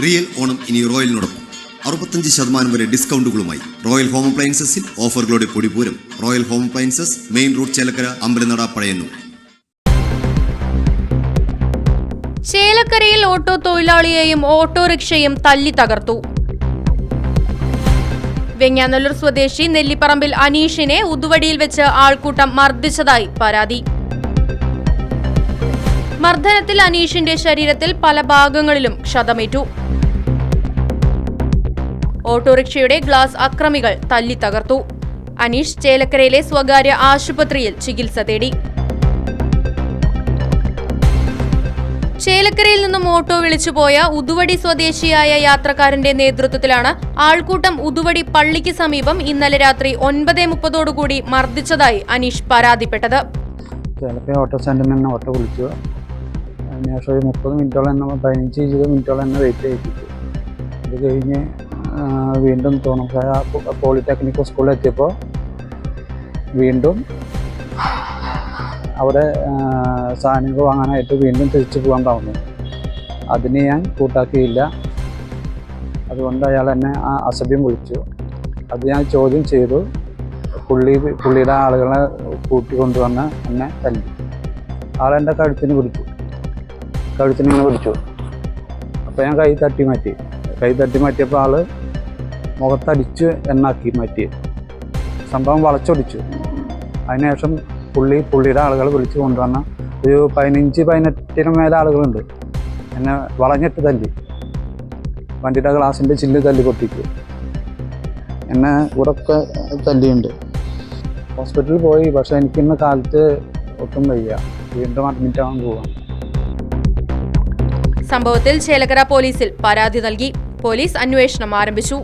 Real Onam ഇനി റോയലിനോടൊപ്പം. അറുപത്തഞ്ച് ശതമാനം വരെ ഡിസ്കൗണ്ടുകളുമായി റോയൽ ഹോം അപ്ലയൻസസിൽ ഓഫറുകളുടെ പൊടിപൂരം royal home appliances main road Chelakkara Ambalanada Pazhayannur. ചേലക്കരയിൽ ഓട്ടോ തൊഴിലാളിയെയും ഓട്ടോറിക്ഷയും തല്ലി തകർത്തു. വെങ്ങാനല്ലൂർ സ്വദേശി നെല്ലിപ്പറമ്പിൽ അനീഷിനെ ഉതുവടിയിൽ വെച്ച് ആൾക്കൂട്ടം മർദ്ദിച്ചതായി പരാതി. മർദ്ദനത്തിൽ അനീഷിന്റെ ശരീരത്തിൽ പല ഭാഗങ്ങളിലും ക്ഷതമേറ്റു. ഓട്ടോറിക്ഷയുടെ ഗ്ലാസ് അക്രമികൾ തല്ലി തകർത്തു. അനീഷ് ചേലക്കരയിലെ സ്വകാര്യ ആശുപത്രിയിൽ ചികിത്സ തേടി. ചേലക്കരയിൽ നിന്നും ഓട്ടോ വിളിച്ചുപോയ ഉതുവടി സ്വദേശിയായ യാത്രക്കാരന്റെ നേതൃത്വത്തിലാണ് ആൾക്കൂട്ടം ഉതുവടി പള്ളിക്ക് സമീപം ഇന്നലെ രാത്രി ഒൻപത് മുപ്പതോടുകൂടി മർദ്ദിച്ചതായി അനീഷ് പരാതിപ്പെട്ടത്. ഓട്ടോ ഓട്ടോ വിളിച്ചു. അതിനുശേഷം ഒരു മുപ്പത് മിനിറ്റോളം എന്നെ പതിനഞ്ച് ഇരുപത് മിനിറ്റോളം എന്നെ വെയിറ്റ് ചെയ്യിപ്പിച്ചു അത് കഴിഞ്ഞ് വീണ്ടും തോണക്കായ പോളിടെക്നിക് സ്കൂളിൽ എത്തിയപ്പോൾ വീണ്ടും അവിടെ സാധനങ്ങൾ വാങ്ങാനായിട്ട് വീണ്ടും തിരിച്ചു പോകാൻ പറഞ്ഞു. അതിനെ ഞാൻ കൂട്ടാക്കിയില്ല. അതുകൊണ്ട് അയാൾ എന്നെ ആ അസഭ്യം വിളിച്ചു. അത് ഞാൻ ചോദ്യം ചെയ്തു. പുള്ളി പുള്ളിയുടെ ആളുകളെ കൂട്ടിക്കൊണ്ടുവന്ന് എന്നെ തല്ലി. ആളെന്റെ കഴുത്തിന് പിടിച്ചു. കഴുത്തിന് ഇങ്ങനെ പിടിച്ചു. അപ്പോൾ ഞാൻ കൈ തട്ടി മാറ്റി. കൈ തട്ടി മാറ്റിയപ്പോൾ ആൾ മുഖത്തടിച്ച് എണ്ണാക്കി മാറ്റി. സംഭവം വളച്ചൊടിച്ചു. അതിനുശേഷം പുള്ളി പുള്ളിയുടെ ആളുകൾ വിളിച്ചു കൊണ്ടുവന്ന ഒരു പതിനഞ്ച് പതിനെട്ടിന് മേലെ ആളുകളുണ്ട്. എന്നെ വളഞ്ഞിട്ട് തല്ലി. വണ്ടിയുടെ ഗ്ലാസിന്റെ ചില്ല് തല്ലി പൊട്ടിച്ചു. എന്നെ ഒക്കെ തല്ലിയുണ്ട്. ഹോസ്പിറ്റലിൽ പോയി പക്ഷേ എനിക്ക് എനിക്കിന്ന് കാലത്ത് ഒട്ടും വയ്യ. വീണ്ടും അഡ്മിറ്റ് ആവാൻ പോവാം സംഭവത്തിൽ ചേലക്കര പോലീസിൽ പരാതി നൽകി. പോലീസ് അന്വേഷണം ആരംഭിച്ചു.